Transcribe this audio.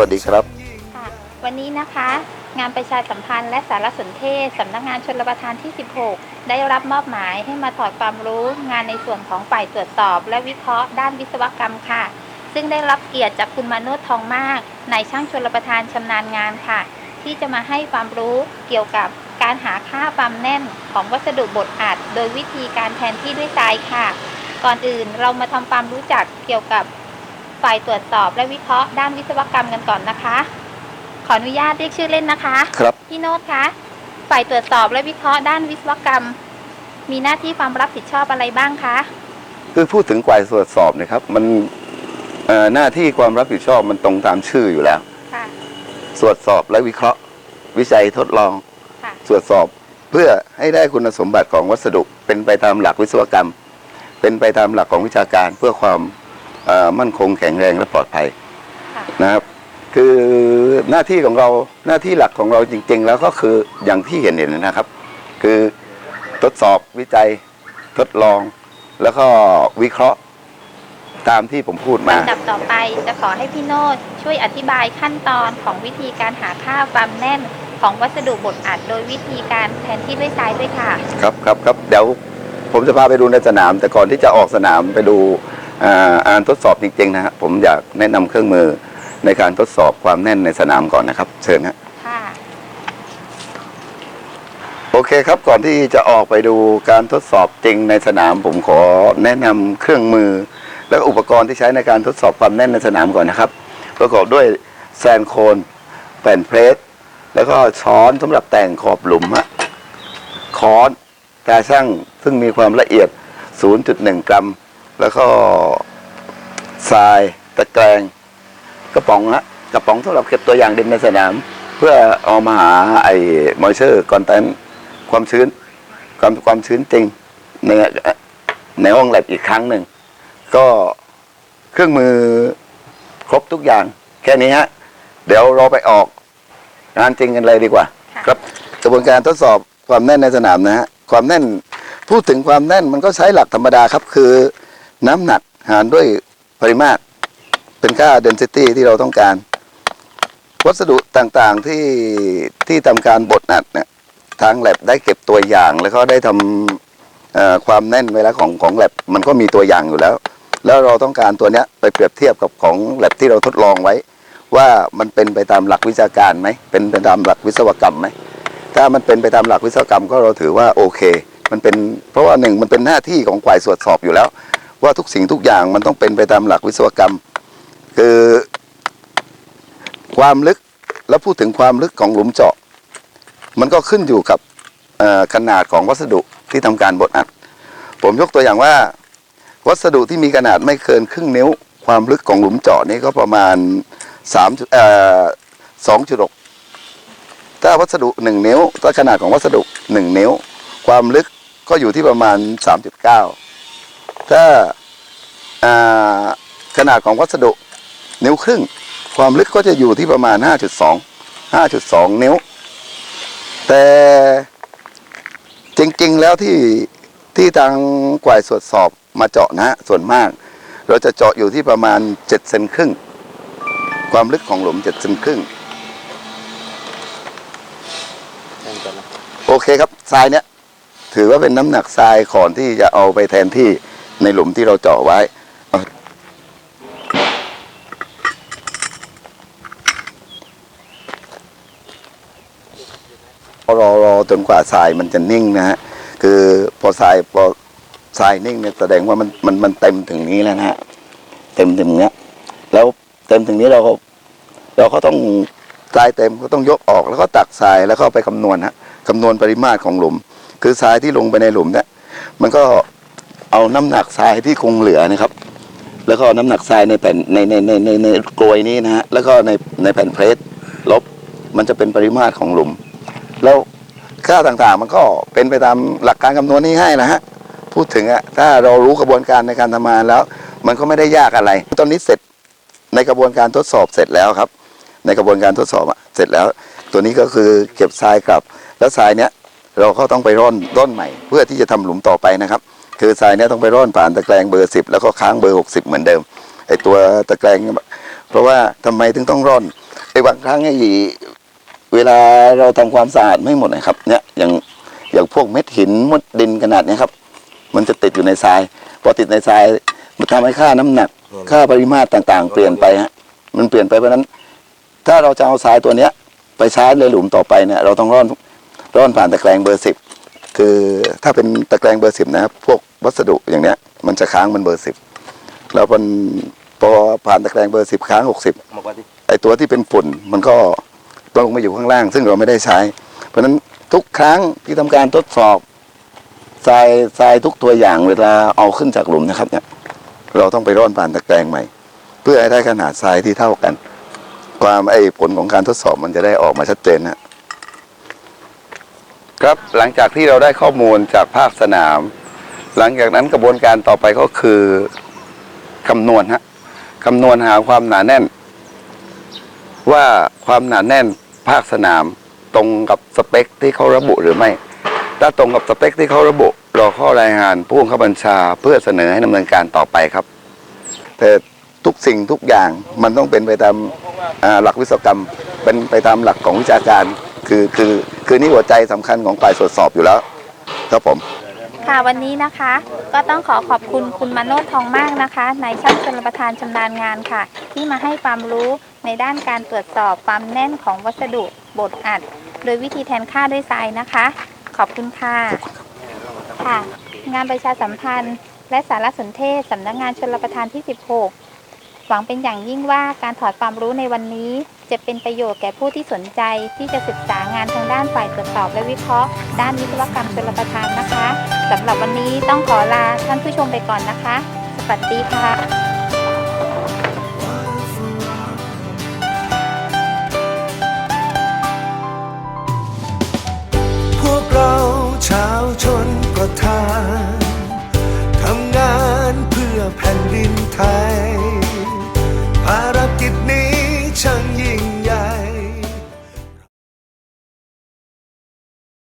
วัสดีครับ ค่ะวันนี้นะคะ งานประชาสัมพันธ์และสารสนเทศสำนักงานชนประทานที่ 16 ได้รับมอบหมายให้มาถอดความรู้งานในส่วนของฝ่ายตรวจสอบ และวิเคราะห์ด้านวิศวกรรมค่ะ ซึ่งได้รับเกียรติจากคุณมาโนดทองมากนายช่างชนประทานชำนาญงานค่ะ ที่จะมาให้ความรู้เกี่ยวกับการหาค่าความแน่นของวัสดุบดอัด โดยวิธีการแทนที่ด้วยทรายค่ะ ก่อนอื่นเรามาทำความรู้จักเกี่ยวกับ ฝ่ายตรวจสอบและวิเคราะห์ด้านวิศวกรรมกันก่อนนะคะ ขออนุญาตเรียกชื่อเล่นนะคะ ครับ พี่โน้ตคะ ฝ่ายตรวจสอบและวิเคราะห์ด้านวิศวกรรม มีหน้าที่ความรับผิดชอบอะไรบ้างคะ คือพูดถึงฝ่ายตรวจสอบเนะครับ มันเอ่อหน้าที่ความรับผิดชอบมันตรงตามชื่ออยู่แล้วค่ะ ตรวจสอบและวิเคราะห์ วิจัยทดลองค่ะ ตรวจสอบเพื่อให้ได้คุณสมบัติของวัสดุ เป็นไปตามหลักวิศวกรรม เป็นไปตามหลักของวิชาการเพื่อความเอ่อ มั่นคงแข็งแรงและปลอดภัยค่ะนะครับ คือหน้าที่ของเราหน้าที่หลักของเราจริง ๆ แล้วก็คืออย่างที่เห็นเห็นนะครับ คือทดสอบวิจัยทดลอง แล้วก็วิเคราะห์ตามที่ผมพูดมาลำดับต่อไปจะขอให้พี่โน้ตช่วยอธิบายขั้นตอนของวิธีการหาค่าความแน่นของวัสดุบดอัดโดยวิธีการแทนที่ด้วยทรายด้วยค่ะ ครับครับครับเดี๋ยวผมจะพาไปดูในสนาม แต่ก่อนที่จะออกสนามไปดู อ่าอ่านทดสอบจริงๆนะฮะผมอยากแนะนำเครื่องมือในการทดสอบความแน่นในสนามก่อนนะครับ เชิญฮะค่ะ โอเคครับก่อนที่จะออกไปดูการทดสอบจริงในสนาม ผมขอแนะนำเครื่องมือ และอุปกรณ์ที่ใช้ในการทดสอบความแน่นในสนามก่อนนะครับ ประกอบด้วยแซนโคนแผ่นเพรสแล้วก็ช้อนสำหรับแต่งขอบหลุมฮะค้อนตาช่างซึ่งมีความละเอียด 0.1 กรัม แล้วก็ทรายตะแกรงกระป๋องฮะกระป๋องสำหรับเก็บตัวอย่างดินในสนาม เพื่อเอามาหาไอ้มอยเชอร์คอนเทนความชื้น ความความชื้นจริงในในห้องแลบอีกครั้งหนึ่ง ก็เครื่องมือครบทุกอย่าง แค่นี้ฮะ เดี๋ยวเราไปออกงานจริงกันเลยดีกว่าค่ะครับกระบวนการทดสอบความแน่นในสนามนะฮะความแน่นพูดถึงความแน่นมันก็ใช้หลักธรรมดาครับคือ น้ำหนักหารด้วยปริมาตร เป็นค่า density ที่เราต้องการ วัสดุต่างๆที่ที่ทำการบดอัดเนี่ยทางแลบได้เก็บตัวอย่าง แล้วก็ได้ทำความแน่นไว้แล้วของของแลบมันก็มีตัวอย่างอยู่แล้ว แล้วเราต้องการตัวเนี้ยไปเปรียบเทียบกับของแลบที่เราทดลองไว้ ว่ามันเป็นไปตามหลักวิชาการไหมเป็นไปตามหลักวิศวกรรมไหมถ้ามันเป็นไปตามหลักวิศวกรรมก็เราถือว่าโอเค มันเป็นเพราะว่าหนึ่งมันเป็นหน้าที่ของฝ่ายตรวจสอบอยู่แล้ว ว่าทุกสิ่งทุกอย่างมันต้องเป็นไปตามหลักวิศวกรรม คือความลึกแล้วพูดถึงความลึกของหลุมเจาะ มันก็ขึ้นอยู่กับขนาดของวัสดุที่ทำการบดอัด ผมยกตัวอย่างว่า วัสดุที่มีขนาดไม่เกินครึ่งนิ้ว ความลึกของหลุมเจาะนี่ก็ประมาณสามเอ่อสองจุดหกถ้าวัสดุหนึ่งนิ้วถ้าขนาดของวัสดุหนึ่งนิ้ว ความลึกก็อยู่ที่ประมาณสามจุดเก้า ถ้าอ่าขนาดของวัสดุนิ้วครึ่ง ความลึกก็จะอยู่ที่ประมาณ 5.2 5.2 นิ้ว แต่จริงๆแล้วที่ที่ทางกวายตรวจสอบมาเจาะนะฮะส่วนมาก เราจะเจาะอยู่ที่ประมาณ 7 เซนครึ่ง ความลึกของหลุม 7 เซนครึ่ง โอเคครับทรายเนี้ยถือว่าเป็นน้ำหนักทรายก่อนที่จะเอาไปแทนที่ ในหลุมที่เราเจาะไว้ รอรอจนกว่าทรายมันจะนิ่งนะฮะ คือพอทรายพอทรายนิ่งเนี่ยแสดงว่ามันมันมันเต็มถึงนี้แล้วนะฮะ เต็มถึงเนี้ย แล้วเต็มถึงนี้เราก็เราก็ต้องทรายเต็มก็ต้องยกออกแล้วก็ตักทรายแล้วก็ไปคำนวณฮะคำนวณปริมาตรของหลุม คือทรายที่ลงไปในหลุมเนี่ยมันก็ เอาน้ำหนักทรายที่คงเหลือนะครับ แล้วก็น้ำหนักทรายในแผ่นในในในในในกลวยนี้นะฮะแล้วก็ในในแผ่นเพลทลบ มันจะเป็นปริมาตรของหลุม แล้วค่าต่างๆมันก็เป็นไปตามหลักการคำนวณนี้ให้นะฮะพูดถึงอะถ้าเรารู้กระบวนการในการทำงานแล้ว มันก็ไม่ได้ยากอะไร ตอนนี้เสร็จในกระบวนการทดสอบเสร็จแล้วครับ ในกระบวนการทดสอบอะเสร็จแล้ว ตัวนี้ก็คือเก็บทรายกลับ แล้วทรายเนี้ยเราก็ต้องไปร่อนร่อนใหม่ เพื่อที่จะทำหลุมต่อไปนะครับ คือทรายเนี้ยต้องไปร่อนผ่านตะแกรงเบอร์สิบแล้วก็ค้างเบอร์หกสิบเหมือนเดิมไอตัวตะแกรงเนี่ยเพราะว่าทำไมถึงต้องร่อนอ้บางครั้งไอ้เวลาเราทำความสะอาดไม่หมดนะครับเนี่ยอย่างอย่างพวกเม็ดหินมดดินขนาดเนี้ยครับ มันจะติดอยู่ในทรายพอติดในทรายมันทำให้ค่าน้ำหนัก ค่าปริมาตรต่างๆ เปลี่ยนไปฮะมันเปลี่ยนไปเพราะฉะนั้น ถ้าเราจะเอาทรายตัวเนี้ย ไปใช้ในหลุมต่อไปเนี่ยเราต้องร่อนร่อนผ่านตะแกรงเบอร์สิบ คือถ้าเป็นตะแกรงเบอร์สิบนะครับ พวกวัสดุอย่างเนี้ย มันจะค้างมันเบอร์สิบแล้วมันพอผ่านตะแกรงเบอร์สิบค้างหกสิบบอกว่าที่ไอตัวที่เป็นฝุ่นมันก็ต้องลงมาอยู่ข้างล่าง ซึ่งเราไม่ได้ใช้ เพราะฉะนั้นทุกครั้งที่ทำการทดสอบทรายทรายทุกตัวอย่างเวลาเอาขึ้นจากหลุมนะครับเนี่ยเราต้องไปร่อนผ่านตะแกรงใหม่ เพื่อให้ได้ขนาดทรายที่เท่ากัน ความไอผลของการทดสอบมันจะได้ออกมาชัดเจนนะ ครับหลังจากที่เราได้ข้อมูลจากภาคสนาม หลังจากนั้นกระบวนการต่อไปก็คือคำนวณฮะคำนวณหาความหนาแน่น ว่าความหนาแน่นภาคสนามตรงกับสเปคที่เขาระบุหรือไม่ ถ้าตรงกับสเปคที่เขาระบุรอข้อรายงานผู้บังคับบัญชาเพื่อเสนอให้ดำเนินการต่อไปครับ แต่ทุกสิ่งทุกอย่างมันต้องเป็นไปตามหลักวิศวกรรม เป็นไปตามหลักของวิชาการคือคือ คือนี่หัวใจสำคัญของฝ่ายตรวจสอบอยู่แล้ว ครับผม ค่ะวันนี้นะคะก็ต้องขอขอบคุณคุณมาโนดทองมากนะคะนายช่างชนประทานชำนาญงานค่ะ ที่มาให้ความรู้ในด้านการตรวจสอบความแน่นของวัสดุบดอัด โดยวิธีแทนค่าด้วยทรายนะคะ ขอบคุณค่ะค่ะ งานประชาสัมพันธ์ และสารสนเทศสำนักงานชนประทานที่ 16 หวังเป็นอย่างยิ่งว่าการถอดความรู้ในวันนี้ จะเป็นประโยชน์แก่ผู้ที่สนใจที่จะศึกษางานทางด้านฝ่ายตรวจสอบและวิเคราะห์ ด้านวิศวกรรมชลประทานนะคะสำหรับวันนี้ต้องขอลาท่านผู้ชมไปก่อนนะคะ สวัสดีค่ะ